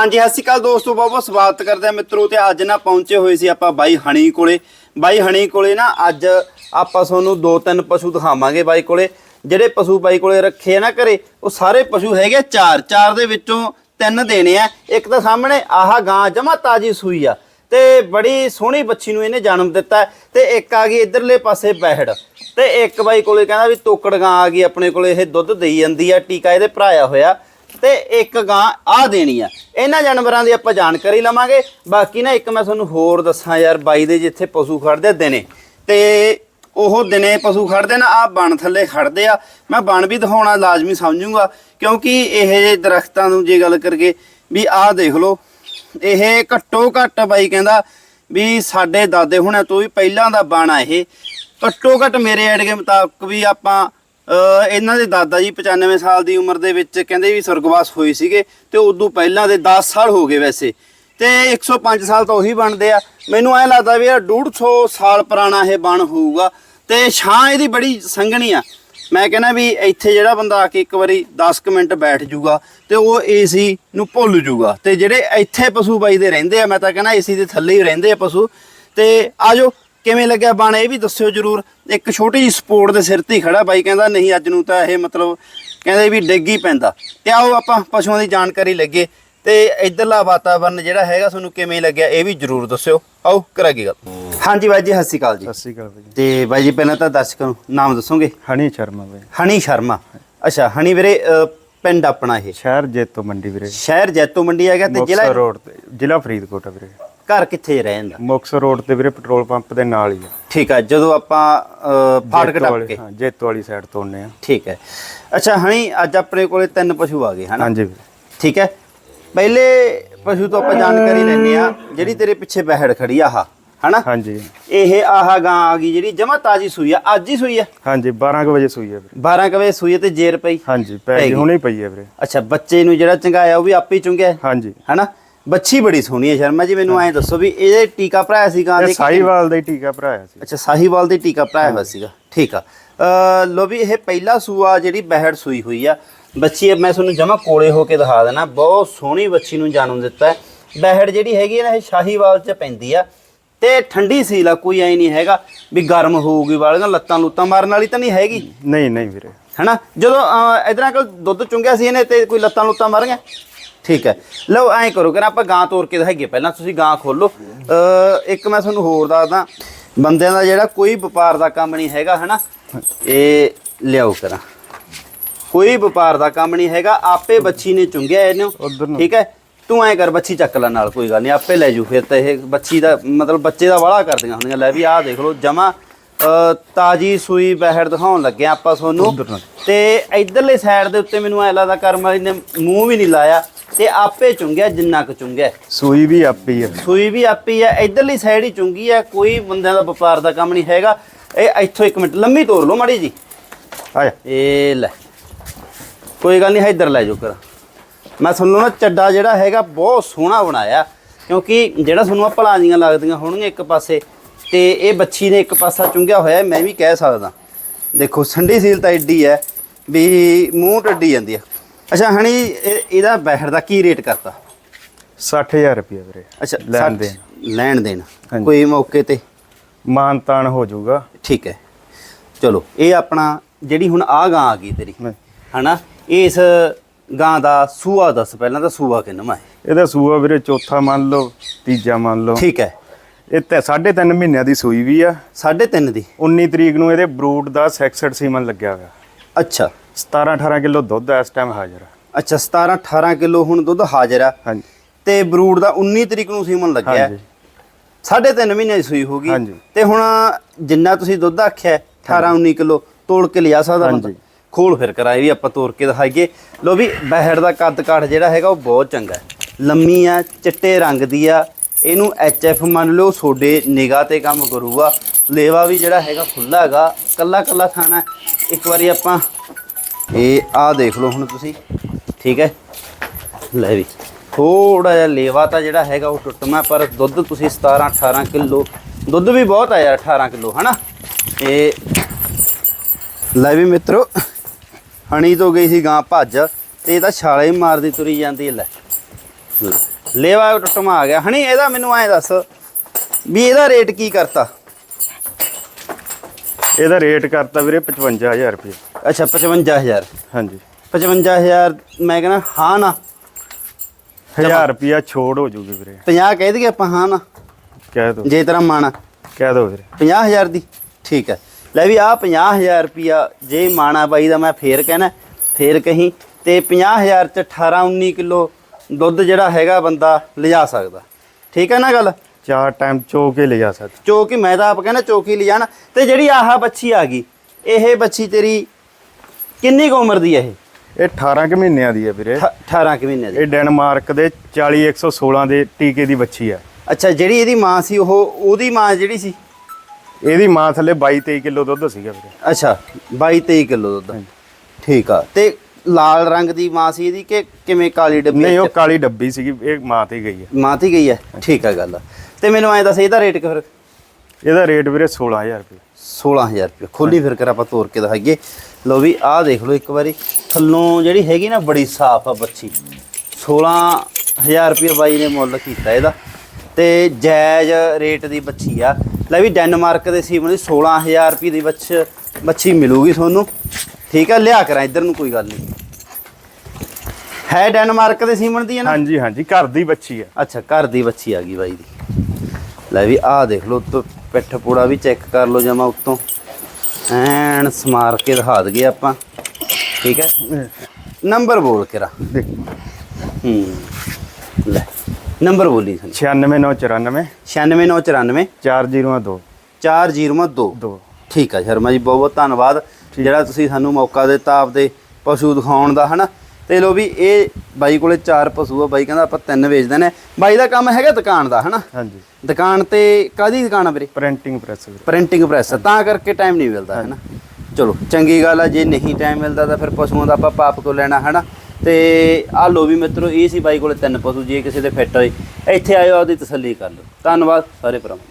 ਹਾਂਜੀ, ਸਤਿ ਸ਼੍ਰੀ ਅਕਾਲ ਦੋਸਤੋ, ਬਹੁਤ ਬਹੁਤ ਸਵਾਗਤ ਕਰਦੇ ਆ ਮਿੱਤਰੋ ਤੇ ਅੱਜ ਨਾ ਪਹੁੰਚੇ ਹੋਏ ਸੀ ਆਪਾਂ ਬਾਈ ਹਣੀ ਕੋਲੇ। ਬਾਈ ਹਣੀ ਕੋਲੇ ਨਾ ਅੱਜ ਆਪਾਂ ਤੁਹਾਨੂੰ ਦੋ ਤਿੰਨ ਪਸ਼ੂ ਦਿਖਾਵਾਂਗੇ ਬਾਈ ਕੋਲੇ। ਜਿਹੜੇ ਪਸ਼ੂ ਬਾਈ ਕੋਲੇ ਰੱਖੇ ਆ ਨਾ ਘਰੇ, ਉਹ ਸਾਰੇ ਪਸ਼ੂ ਹੈਗੇ ਆ ਚਾਰ। ਚਾਰ ਦੇ ਵਿੱਚੋਂ ਤਿੰਨ ਦੇਣੇ ਆ। ਇੱਕ ਤਾਂ ਸਾਹਮਣੇ ਆਹ ਗਾਂ ਜਮਾ ਤਾਜੀ ਸੂਈ ਆ ਤੇ ਬੜੀ ਸੋਹਣੀ ਬੱਚੀ ਨੂੰ ਇਹਨੇ ਜਨਮ ਦਿੱਤਾ ਹੈ ਤੇ ਇੱਕ ਆ ਗਈ ਇਧਰਲੇ ਪਾਸੇ ਬਹਿੜ। ਤੇ ਇੱਕ ਬਾਈ ਕੋਲੇ ਕਹਿੰਦਾ ਵੀ ਤੋਕੜ ਗਾਂ ਆ ਗਈ, ਆਪਣੇ ਕੋਲੇ ਇਹ ਦੁੱਧ ਦੇਈ ਜਾਂਦੀ ਆ, ਟੀਕਾ ਇਹਦੇ ਭਰਾਇਆ ਹੋਇਆ। ਤੇ ਇੱਕ ਗਾਂ ਆ ਦੇਣੀ ਆ। ਇਹਨਾਂ ਜਾਨਵਰਾਂ ਦੀ ਆਪਾਂ ਜਾਣਕਾਰੀ ਲਵਾਂਗੇ। ਬਾਕੀ ਨਾ ਇੱਕ ਮੈਂ ਤੁਹਾਨੂੰ ਹੋਰ ਦੱਸਾਂ ਯਾਰ, ਬਾਈ ਦੇ ਜਿੱਥੇ ਪਸ਼ੂ ਖੜਦੇ ਦਿਨੇ। ਤੇ ਉਹ ਦਿਨੇ ਪਸ਼ੂ ਖੜਦੇ ਨਾ ਆ ਬਣ ਥੱਲੇ ਖੜਦੇ ਆ। ਮੈਂ ਬਣ ਵੀ ਦਿਖਾਉਣਾ, ਲਾਜ਼ਮੀ ਸਮਝੂਗਾ। ਕਿਉਂਕਿ ਇਹ ਜੇ ਦਰਖਤਾਂ ਨੂੰ ਜੇ ਗੱਲ ਕਰਗੇ ਵੀ ਆਹ ਦੇਖ ਲਓ, ਇਹ ਘੱਟੋ ਘੱਟ ਬਾਈ ਕਹਿੰਦਾ ਵੀ ਸਾਡੇ ਦਾਦੇ ਹੁਣਾਂ ਤੋਂ ਵੀ ਪਹਿਲਾਂ ਦਾ ਬਣ ਆ ਇਹ। ਘੱਟੋ ਘੱਟ ਮੇਰੇ ਐਡਗੇ ਮੁਤਾਬਕ ਵੀ ਆਪਾਂ ਇਹਨਾਂ ਦੇ ਦਾਦਾ ਜੀ 95 ਸਾਲ ਦੀ ਉਮਰ ਦੇ ਵਿੱਚ ਕਹਿੰਦੇ ਵੀ ਸੁਰਗਵਾਸ ਹੋਏ ਸੀਗੇ ਤੇ ਉਦੋਂ ਪਹਿਲਾਂ ਦੇ 10 ਸਾਲ ਹੋ ਗਏ ਵੈਸੇ। ਤੇ 105 ਸਾਲ ਤਾਂ ਉਹੀ ਬਣਦੇ ਆ। ਮੈਨੂੰ ਐ ਲੱਗਦਾ ਵੀ ਇਹ 150 ਸਾਲ ਪੁਰਾਣਾ ਇਹ ਬਣ ਹੋਊਗਾ। ਤੇ ਛਾਂ ਇਹਦੀ ਬੜੀ ਸੰਘਣੀ ਆ। ਮੈਂ ਕਹਿੰਦਾ ਵੀ ਇੱਥੇ ਜਿਹੜਾ ਬੰਦਾ ਆ ਕੇ ਇੱਕ ਵਾਰੀ 10 ਕੁ ਮਿੰਟ ਬੈਠ ਜੂਗਾ ਤੇ ਉਹ ਏਸੀ ਨੂੰ ਭੁੱਲ ਜੂਗਾ। ਤੇ ਜਿਹੜੇ ਇੱਥੇ ਪਸ਼ੂ ਬਾਈ ਦੇ ਰਹਿੰਦੇ ਆ, ਮੈਂ ਤਾਂ ਕਹਿੰਦਾ ਏਸੀ ਦੇ ਥੱਲੇ ਹੀ ਰਹਿੰਦੇ ਆ ਪਸ਼ੂ। ਤੇ ਆਜੋ ਕਿਵੇਂ ਲੱਗਿਆ ਬਣ ਇਹ ਵੀ ਦੱਸਿਓ ਜਰੂਰ। ਇੱਕ ਛੋਟੀ ਜਿਹੀ ਸਪੋਰਟ ਦੇ ਸਿਰ ਤੇ ਖੜਾ ਬਾਈ ਕਹਿੰਦਾ ਨਹੀਂ ਅੱਜ ਨੂੰ ਤਾਂ ਇਹ ਮਤਲਬ ਕਹਿੰਦੇ ਵੀ ਡਿੱਗ ਹੀ ਪੈਂਦਾ। ਤੇ ਆਓ ਆਪਾਂ ਪਸ਼ੂਆਂ ਦੀ ਜਾਣਕਾਰੀ ਲੱਗੇ ਤੇ ਇਧਰਲਾ ਵਾਤਾਵਰਨ ਜਿਹੜਾ ਹੈਗਾ ਤੁਹਾਨੂੰ ਕਿਵੇਂ ਲੱਗਿਆ ਇਹ ਵੀ ਜਰੂਰ ਦੱਸਿਓ। ਆਓ ਕਰਾਂਗੇ ਗੱਲ। ਹਾਂਜੀ ਬਾਈ ਜੀ ਸਤਿ ਸ਼੍ਰੀ ਅਕਾਲ ਜੀ। ਸਤਿ ਸ਼੍ਰੀ ਅਕਾਲ ਭਾਈ ਤੇ ਬਾਈ ਜੀ ਪਹਿਲਾਂ ਤਾਂ ਦਰਸ਼ਕਾਂ ਨੂੰ ਨਾਮ ਦੱਸੋਗੇ? ਹਣੀ ਸ਼ਰਮਾ ਭਾਈ ਹਣੀ ਸ਼ਰਮਾ। ਅੱਛਾ ਹਣੀ ਵੀਰੇ ਪਿੰਡ ਆਪਣਾ ਇਹ? ਸ਼ਹਿਰ ਜੇਤੋ ਮੰਡੀ ਵੀਰੇ। ਸ਼ਹਿਰ ਜੈਤੋ ਮੰਡੀ ਹੈਗਾ ਤੇ ਜ਼ਿਲ੍ਹਾ ਰੋਡ ਤੇ ਜ਼ਿਲ੍ਹਾ ਫਰੀਦਕੋਟ ਵੀਰੇ। ਘਰ ਕਿੱਥੇ ਰਹਿੰਦਾ ਮੁਕਤਸਰ ਰੋਡ ਤੇ ਵੀਰੇ ਪੈਟਰੋਲ ਪੰਪ ਦੇ ਨਾਲ ਹੀ ਆ। ਠੀਕ ਹੈ ਜਦੋਂ ਆਪਾਂ ਫਾਟਕ ਟੱਪ ਕੇ। ਹਾਂ ਜੇਤੋ ਵਾਲੀ ਸਾਈਡ ਤੋਂ ਆਉਂਦੇ ਆ। ਠੀਕ ਹੈ। ਅੱਛਾ ਹਣੀ ਅੱਜ ਆਪਣੇ ਕੋਲੇ ਤਿੰਨ ਪਸ਼ੂ ਆ ਗਏ ਹਨਾ? ਹਾਂਜੀ। ਵੀਰੇ ਠੀਕ ਹੈ। ਪਹਿਲੇ ਪਸ਼ੂ ਤੋਂ ਆਪਾਂ ਜਾਣਕਾਰੀ ਲੈਣੇ ਆ ਜਿਹੜੀ ਤੇਰੇ ਪਿੱਛੇ ਬਹਿੜ ਖੜੀ ਆ ਆਹ ਹਨਾ? ਹਾਂਜੀ। ਇਹ ਆਹ ਗਾਂ ਆ ਗਈ ਜਿਹੜੀ ਜਮਾ ਤਾਜੀ ਸੂਈ ਆ। ਅੱਜ ਹੀ ਸੂਈ ਆ? ਹਾਂਜੀ 12 ਕੁ ਵਜੇ ਸੂਈ ਆ ਵੀਰੇ। 12 ਕੁ ਵਜੇ ਸੂਈ ਤੇ ਜੇਰ ਪਈ? ਹਾਂਜੀ ਪੈ ਗਈ। ਹੁਣੇ ਪਈ ਆ ਵੀਰੇ। ਅੱਛਾ ਬੱਚੇ ਨੂੰ ਜਿਹੜਾ ਚੰਗਾਇਆ ਉਹ ਵੀ ਆਪੇ ਹੀ ਚੁੰਗਿਆ? ਹਾਂਜੀ। ਹਨਾ? ਬੱਚੀ ਬੜੀ ਸੋਹਣੀ ਹੈ ਸ਼ਰਮਾ ਜੀ ਮੈਨੂੰ ਐਂ ਦੱਸੋ ਵੀ ਇਹਦੇ ਟੀਕਾ ਭਰਾਇਆ ਸੀ ਗਾਂ ਇਹ ਦੇ ਸਾਈਵਾਲ ਦਾ ਹੀ ਟੀਕਾ ਭਰਾਇਆ ਸੀ। ਅੱਛਾ ਸਾਹੀਵਾਲ ਦੇ ਟੀਕਾ ਭਰਾਇਆ ਹੋਇਆ ਸੀਗਾ। ਠੀਕ ਆ। ਲੋ ਵੀ ਇਹ ਪਹਿਲਾ ਸੂਆ ਜਿਹੜੀ ਬਹਿੜ ਸੂਈ ਹੋਈ ਆ। ਬੱਚੀ ਮੈਂ ਤੁਹਾਨੂੰ ਜਮਾ ਕੋਲੇ ਹੋ ਕੇ ਦਿਖਾ ਦੇਣਾ। ਬਹੁਤ ਸੋਹਣੀ ਬੱਚੀ ਨੂੰ ਜਨਮ ਦਿੱਤਾ ਹੈ। ਬਹਿੜ ਜਿਹੜੀ ਹੈਗੀ ਹੈ ਨਾ ਇਹ ਸ਼ਾਹੀਵਾਲ ਚ ਪੈਂਦੀ ਆ। ਤੇ ਠੰਡੀ ਸੀਲ ਆ ਕੋਈ ਐ ਨਹੀਂ ਹੈਗਾ ਵੀ ਗਰਮ ਹੋਊਗੀ ਵਾਲੀਆਂ ਲੱਤਾਂ ਲੁੱਤਾਂ ਮਾਰਨ ਵਾਲੀ ਤਾਂ ਨਹੀਂ ਹੈਗੀ। ਨਹੀਂ ਨਹੀਂ ਵੀਰੇ। ਹੈਨਾ? ਜਦੋਂ ਇਧਰਾਂ ਕੋਲ ਦੁੱਧ ਚੁੰਗਿਆ ਸੀ ਇਹਨੇ ਤੇ ਕੋਈ ਲੱਤਾਂ ਲੁੱਤਾਂ ਮਾਰੀਆਂ? ਠੀਕ ਹੈ। ਲਓ ਐਂ ਕਰੋ ਕਿ ਆਪਾਂ ਗਾਂ ਤੋਰ ਕੇ ਦਿਖਾਈਏ। ਪਹਿਲਾਂ ਤੁਸੀਂ ਗਾਂ ਖੋਲੋ। ਇੱਕ ਮੈਂ ਤੁਹਾਨੂੰ ਹੋਰ ਦੱਸਦਾ ਬੰਦਿਆਂ ਦਾ ਜਿਹੜਾ ਕੋਈ ਵਪਾਰ ਦਾ ਕੰਮ ਨਹੀਂ ਹੈਗਾ ਹੈਨਾ ਇਹ ਲਿਆਓ ਕਰਾਂ। ਕੋਈ ਵਪਾਰ ਦਾ ਕੰਮ ਨਹੀਂ ਹੈਗਾ ਆਪੇ ਬੱਚੀ ਨੇ ਚੁੰਗਿਆ ਇਹਨੂੰ। ਠੀਕ ਹੈ। ਤੂੰ ਐਂ ਕਰ ਬੱਚੀ ਚੱਕ ਲੈ ਨਾਲ ਕੋਈ ਗੱਲ ਨਹੀਂ ਆਪੇ ਲੈ ਜੂ। ਫਿਰ ਤਾਂ ਇਹ ਬੱਚੀ ਦਾ ਮਤਲਬ ਬੱਚੇ ਦਾ ਵਾਲਾ ਕਰਦੀਆਂ ਹੁੰਦੀਆਂ ਲੈ ਵੀ ਆਹ ਦੇਖ ਲਓ ਜਮਾ ਤਾਜੀ ਸੂਈ ਬਹਿੜ ਦਿਖਾਉਣ ਲੱਗੇ ਆਪਾਂ ਤੁਹਾਨੂੰ। ਤੇ ਇਧਰਲੇ ਸਾਈਡ ਦੇ ਉੱਤੇ ਮੈਨੂੰ ਐ ਲੱਗਦਾ ਕਰਮ ਵਾਲੀ ਨੇ ਮੂੰਹ ਵੀ ਨਹੀਂ ਲਾਇਆ ਤੇ ਆਪੇ ਚੁੰਗਿਆ ਜਿੰਨਾ ਕੁ ਚੁੰਗਿਆ। ਸੂਈ ਵੀ ਆਪੀ ਆ। ਸੂਈ ਵੀ ਆਪੀ ਆ। ਇਧਰਲੀ ਸਾਈਡ ਹੀ ਚੁੰਗੀ ਆ ਕੋਈ ਬੰਦਿਆਂ ਦਾ ਵਪਾਰ ਦਾ ਕੰਮ ਨਹੀਂ ਹੈਗਾ। ਇਹ ਇੱਥੋਂ ਇੱਕ ਮਿੰਟ ਲੰਮੀ ਤੋਰ ਲਓ ਮਾੜੀ ਜੀ ਆ ਜਾ। ਇਹ ਲੈ। ਕੋਈ ਗੱਲ ਨਹੀਂ ਇੱਧਰ ਲੈ ਜਾਓ ਕਰ ਮੈਂ ਤੁਹਾਨੂੰ ਨਾ ਚੱਡਾ ਜਿਹੜਾ ਹੈਗਾ ਬਹੁਤ ਸੋਹਣਾ ਬਣਾਇਆ ਕਿਉਂਕਿ ਜਿਹੜਾ ਤੁਹਾਨੂੰ ਆ ਭਲਾਂਦੀਆਂ ਲੱਗਦੀਆਂ ਹੋਣਗੀਆਂ ਇੱਕ ਪਾਸੇ ਤੇ ਇਹ ਬੱਚੀ ਨੇ ਇੱਕ ਪਾਸਾ ਚੁੰਗਿਆ ਹੋਇਆ ਮੈਂ ਵੀ ਕਹਿ ਸਕਦਾ। ਦੇਖੋ ਸੰਡੀ ਸੀਲ ਤਾਂ ਐਡੀ ਹੈ ਵੀ ਮੂੰਹ ਟੱਡੀ ਜਾਂਦੀ ਹੈ ਅੱਛਾ ਹਣੀ ਇਹ- ਇਹਦਾ ਬਹਿਰ ਦਾ ਕੀ ਰੇਟ ਕਰਤਾ? 60000 ਰੁਪਏ ਵੀਰੇ ਅੱਛਾ ਲੈਣ ਦੇਣ। ਲੈਣ ਦੇਣ। ਕੋਈ ਮੌਕੇ ਤੇ? ਮਾਨ ਤਾਨ ਹੋ ਜਾਊਗਾ। ਠੀਕ ਹੈ। ਚਲੋ ਇਹ ਆਪਣਾ ਜਿਹੜੀ ਹੁਣ ਆ ਗਾਂ ਆ ਗਈ ਤੇਰੀ। ਹਨਾ? ਇਸ ਗਾਂ ਦਾ ਸੂਆ ਦੱਸ ਪਹਿਲਾਂ ਤਾਂ ਸੂਆ ਕਿੰਨਾ ਹੈ? ਇਹਦਾ ਸੂਆ ਵੀਰੇ ਚੌਥਾ ਮੰਨ ਲਓ ਤੀਜਾ ਮੰਨ ਲਓ। ਠੀਕ ਹੈ। ਇਹ ਤੇ ਸਾਢੇ ਤਿੰਨ ਮਹੀਨਿਆਂ ਦੀ ਸੂਈ ਵੀ ਆ। ਸਾਢੇ ਤਿੰਨ ਦੀ? 19 ਤਰੀਕ ਨੂੰ ਇਹਦੇ ਬਰੂਡ ਦਾ ਸੈਕਸਡ ਸੀਮਨ ਲੱਗਿਆ ਹੋਇਆ। ਅੱਛਾ। 17 18 ਕਿਲੋ ਦੁੱਧ ਇਸ ਟਾਈਮ ਹਾਜ਼ਰ ਆ। ਅੱਛਾ 17 18 ਕਿਲੋ ਹੁਣ ਦੁੱਧ ਹਾਜ਼ਰ ਆ। ਹਾਂਜੀ। ਤੇ ਬਰੂਡ ਦਾ 19 ਤਰੀਕ ਨੂੰ ਸੀਮਨ ਲੱਗਿਆ। ਹਾਂਜੀ। ਸਾਢੇ ਤਿੰਨ ਮਹੀਨੇ ਦੀ ਸੂਈ ਹੋਗੀ ਹਾਂਜੀ। ਤੇ ਹੁਣ ਜਿੰਨਾ ਤੁਸੀਂ ਦੁੱਧ ਆਖਿਆ 18 19 ਕਿਲੋ ਤੋੜ ਕੇ ਲਿਆ ਸਕਦਾ ਬੰਦਾ। ਹਾਂਜੀ। ਖੋਲ ਫਿਰ ਕਰਾਏ ਵੀ ਆਪਾਂ ਤੋੜ ਕੇ ਦਿਖਾਈਏ। ਲੋ ਵੀ ਬਹਿੜ ਦਾ ਕੱਦ ਕਾਠ ਜਿਹੜਾ ਹੈਗਾ ਉਹ ਬਹੁਤ ਚੰਗਾ ਹੈ। ਲੰਮੀ ਆ ਚਿੱਟੇ ਰੰਗ ਦੀ ਆ ਇਹਨੂੰ ਐਫ ਮੰਨ ਲਓ ਤੁਹਾਡੇ ਨਿਗਾਹ ਤੇ ਕੰਮ ਕਰੂਗਾ। ਲੇਵਾ ਵੀ ਜਿਹੜਾ ਹੈਗਾ ਖੁੱਲਾ ਹੈਗਾ, ਕੱਲਾ ਕੱਲਾ ਥਾਣਾ ਇੱਕ ਵਾਰੀ ਆਪਾਂ ਇਹ ਆ ਦੇਖ ਲਓ ਹੁਣ ਤੁਸੀਂ, ਠੀਕ ਹੈ? ਲੈ ਵੀ ਥੋੜਾ ਜਿਹਾ ਲੇਵਾ ਤਾਂ ਜਿਹੜਾ ਹੈਗਾ ਉਹ ਟੁੱਟਮਾ, ਪਰ ਦੁੱਧ ਤੁਸੀਂ 17 18 ਕਿਲੋ, ਦੁੱਧ ਵੀ ਬਹੁਤ ਆ ਯਾਰ 18 ਕਿਲੋ, ਹਨਾ? ਇਹ ਲੈ ਵੀ ਮਿੱਤਰੋ, ਹਣੀ ਤੋਂ ਗਈ ਸੀ ਗਾਂ ਭੱਜ, ਤੇ ਇਹ ਤਾਂ ਛਾਲੇ ਹੀ ਮਾਰਦੀ ਤੁਰੀ ਜਾਂਦੀ ਹੈ ਲੈ। ਲੇਵਾ ਟੁੱਟਮਾ ਆ ਗਿਆ। ਹਣੀ ਇਹਦਾ ਮੈਨੂੰ ਐਂ ਦੱਸ ਵੀ ਇਹਦਾ ਰੇਟ ਕੀ ਕਰਤਾ? ਇਹਦਾ ਰੇਟ ਕਰਤਾ ਵੀਰੇ 55000 ਰੁਪਏ। ਅੱਛਾ 55000 ਹਾਂਜੀ। 55000 ਮੈਂ ਕਹਿੰਦਾ ਹਾਂ ਨਾ। 1000 ਰੁਪਿਆ ਛੋੜ ਹੋ ਜੂਗੀ ਵੀਰੇ। 50 ਕਹਿ ਦਈਏ ਆਪਾਂ ਹਾਂ ਨਾ। ਕਹਿ ਦੋ। ਜੇ ਤੇਰਾ ਮਾਣਾ ਕਹਿ ਦੋ ਵੀਰੇ। 50000 ਦੀ। ਠੀਕ ਹੈ। ਲੈ ਵੀ ਆ 50000 ਰੁਪਿਆ ਜੇ ਮਾਣਾ ਬਾਈ ਦਾ ਮੈਂ ਫੇਰ ਕਹਿਣਾ ਫੇਰ ਕਹੀਂ। ਤੇ 50000 ਚ 18 19 ਕਿਲੋ ਦੁੱਧ ਜਿਹੜਾ ਹੈਗਾ ਬੰਦਾ ਲਿਜਾ ਸਕਦਾ। ਠੀਕ ਹੈ ਨਾ ਗੱਲ? ਚਾਰ ਟਾਈਮ ਚੋ ਕੇ ਲੈ ਜਾ ਸਕਦੇ। ਚੌਕੀ ਮੈਂ ਤਾਂ ਆਪ ਕਹਿੰਦਾ ਚੌਕੀ ਲਿਜਾਣ। ਤੇ ਜਿਹੜੀ ਆਹ ਬੱਚੀ ਆ ਗਈ ਇਹ ਬੱਚੀ ਤੇਰੀ ਕਿੰਨੀ ਕੁ ਉਮਰ ਦੀ ਹੈ ਇਹ? ਇਹ 18 ਕੁ ਮਹੀਨਿਆਂ ਦੀ ਹੈ ਵੀਰੇ। ਅਠ- 18 ਕੁ ਮਹੀਨੇ ਦੀ। ਇਹ ਡੈਨਮਾਰਕ ਦੇ 40 116 ਦੇ ਟੀਕੇ ਦੀ ਬੱਚੀ ਹੈ ਅੱਛਾ ਜਿਹੜੀ ਇਹਦੀ ਮਾਂ ਸੀ ਉਹ ਉਹਦੀ ਮਾਂ ਜਿਹੜੀ ਸੀ? ਇਹਦੀ ਮਾਂ ਥੱਲੇ 22 23 ਕਿਲੋ ਦੁੱਧ ਸੀਗਾ ਵੀਰੇ। ਅੱਛਾ 22 23 ਕਿਲੋ ਦੁੱਧ। ਠੀਕ ਆ। ਤੇ ਲਾਲ ਰੰਗ ਦੀ ਮਾਂ ਸੀ ਇਹਦੀ ਕਿ ਕਿਵੇਂ ਕਾਲੀ ਡੱਬੀ ਨਹੀਂ ਉਹ ਕਾਲੀ ਡੱਬੀ ਸੀਗੀ ਇਹ ਮਾਂ ਤੇ ਗਈ ਹੈ ਮਾਂ ਤੇ ਗਈ ਹੈ ਠੀਕ ਆ ਗੱਲ ਤੇ ਮੈਨੂੰ ਐਂ ਦੱਸ ਇਹਦਾ ਰੇਟ ਫਿਰ? ਇਹਦਾ ਰੇਟ ਵੀਰੇ 16000 ਰੁਪਏ। 16000 ਰੁਪਏ। ਖੋਲੀ ਫਿਰ ਕਰ ਆਪਾਂ ਤੋੜ ਕੇ ਦਿਖਾਈਏ। ਲੋ ਵੀ ਆਹ ਦੇਖ ਲਓ ਇੱਕ ਵਾਰੀ। ਥੱਲੋਂ ਜਿਹੜੀ ਹੈਗੀ ਨਾ ਬੜੀ ਸਾਫ਼ ਆ ਬੱਚੀ। 16000 ਰੁਪਏ ਬਾਈ ਨੇ ਮੁੱਲ ਕੀਤਾ ਇਹਦਾ। ਤੇ ਜਾਇਜ਼ ਰੇਟ ਦੀ ਬੱਚੀ ਆ। ਲੈ ਵੀ ਡੈਨਮਾਰਕ ਦੇ ਸੀਮਨ ਦੀ 16000 ਰੁਪਏ ਦੀ ਬੱਚ ਬੱਚੀ ਮਿਲੂਗੀ ਤੁਹਾਨੂੰ। ਠੀਕ ਆ ਲਿਆ ਕਰਾਂ ਇੱਧਰ ਨੂੰ ਕੋਈ ਗੱਲ ਨਹੀਂ। ਹੈ ਡੈਨਮਾਰਕ ਦੇ ਸੀਮਨ ਦੀ ਹੈ ਨਾ? ਹਾਂਜੀ ਹਾਂਜੀ ਘਰ ਦੀ ਬੱਚੀ ਹੈ। ਅੱਛਾ ਘਰ ਦੀ ਬੱਚੀ ਆ ਗਈ ਬਾਈ ਦੀ। ਲੈ ਵੀ ਆਹ ਦੇਖ ਲਓ ਉੱਤੋਂ ਪਿੱਠ ਪੂੜਾ ਵੀ ਚੈੱਕ ਕਰ ਲਓ ਜਮਾ ਉੱਤੋਂ। ਐਨ ਸਮਾਰ ਕੇ ਦਿਖਾ ਦਈਏ ਆਪਾਂ। ਠੀਕ ਹੈ? ਨੰਬਰ ਬੋਲ ਕੇ ਰਾ। ਦੇਖ। ਹੂੰ ਲੈ ਨੰਬਰ ਬੋਲੀ ਸਾਨੂੰ 96994 96994 4002 4002 ਦੋ। ਠੀਕ ਆ ਸ਼ਰਮਾ ਜੀ ਬਹੁਤ ਬਹੁਤ ਧੰਨਵਾਦ। ਜਿਹੜਾ ਤੁਸੀਂ ਸਾਨੂੰ ਮੌਕਾ ਦਿੱਤਾ ਆਪਦੇ ਪਸ਼ੂ ਦਿਖਾਉਣ ਦਾ ਹਨਾ? ਤੇ ਲੋ ਵੀ ਇਹ ਬਾਈ ਕੋਲੇ ਚਾਰ ਪਸ਼ੂ ਆ ਬਾਈ ਕਹਿੰਦਾ ਆਪਾਂ ਤਿੰਨ ਵੇਚਦੇ ਨੇ। ਬਾਈ ਦਾ ਕੰਮ ਹੈਗਾ ਦੁਕਾਨ ਦਾ ਹਨਾ? ਹਾਂਜੀ। ਦੁਕਾਨ ਤੇ ਕਾਦੀ ਦੁਕਾਨ ਆ ਵੀਰੇ? ਪ੍ਰਿੰਟਿੰਗ ਪ੍ਰੈਸ ਵੀਰੇ। ਪ੍ਰਿੰਟਿੰਗ ਪ੍ਰੈਸ ਤਾਂ ਕਰਕੇ ਟਾਈਮ ਨਹੀਂ ਮਿਲਦਾ ਹੈ ਨਾ ਚਲੋ ਚੰਗੀ ਗੱਲ ਆ ਜੇ ਨਹੀਂ ਟਾਈਮ ਮਿਲਦਾ ਤਾਂ ਫਿਰ ਪਸ਼ੂਆਂ ਦਾ ਆਪਾਂ ਪਾਪ ਤੋਂ ਲੈਣਾ ਹੈ ਨਾ ਤੇ ਆ ਲੋ ਵੀ ਮਿੱਤਰੋ ਇਹ ਸੀ ਬਾਈ ਕੋਲੇ ਤਿੰਨ ਪਸ਼ੂ ਜੇ ਕਿਸੇ ਦੇ ਫਿੱਟ ਹੋਏ। ਇੱਥੇ ਆਇਓ ਆਪਦੀ ਤਸੱਲੀ ਕਰ ਲਓ। ਧੰਨਵਾਦ ਸਾਰੇ ਭਰਾਵਾਂ।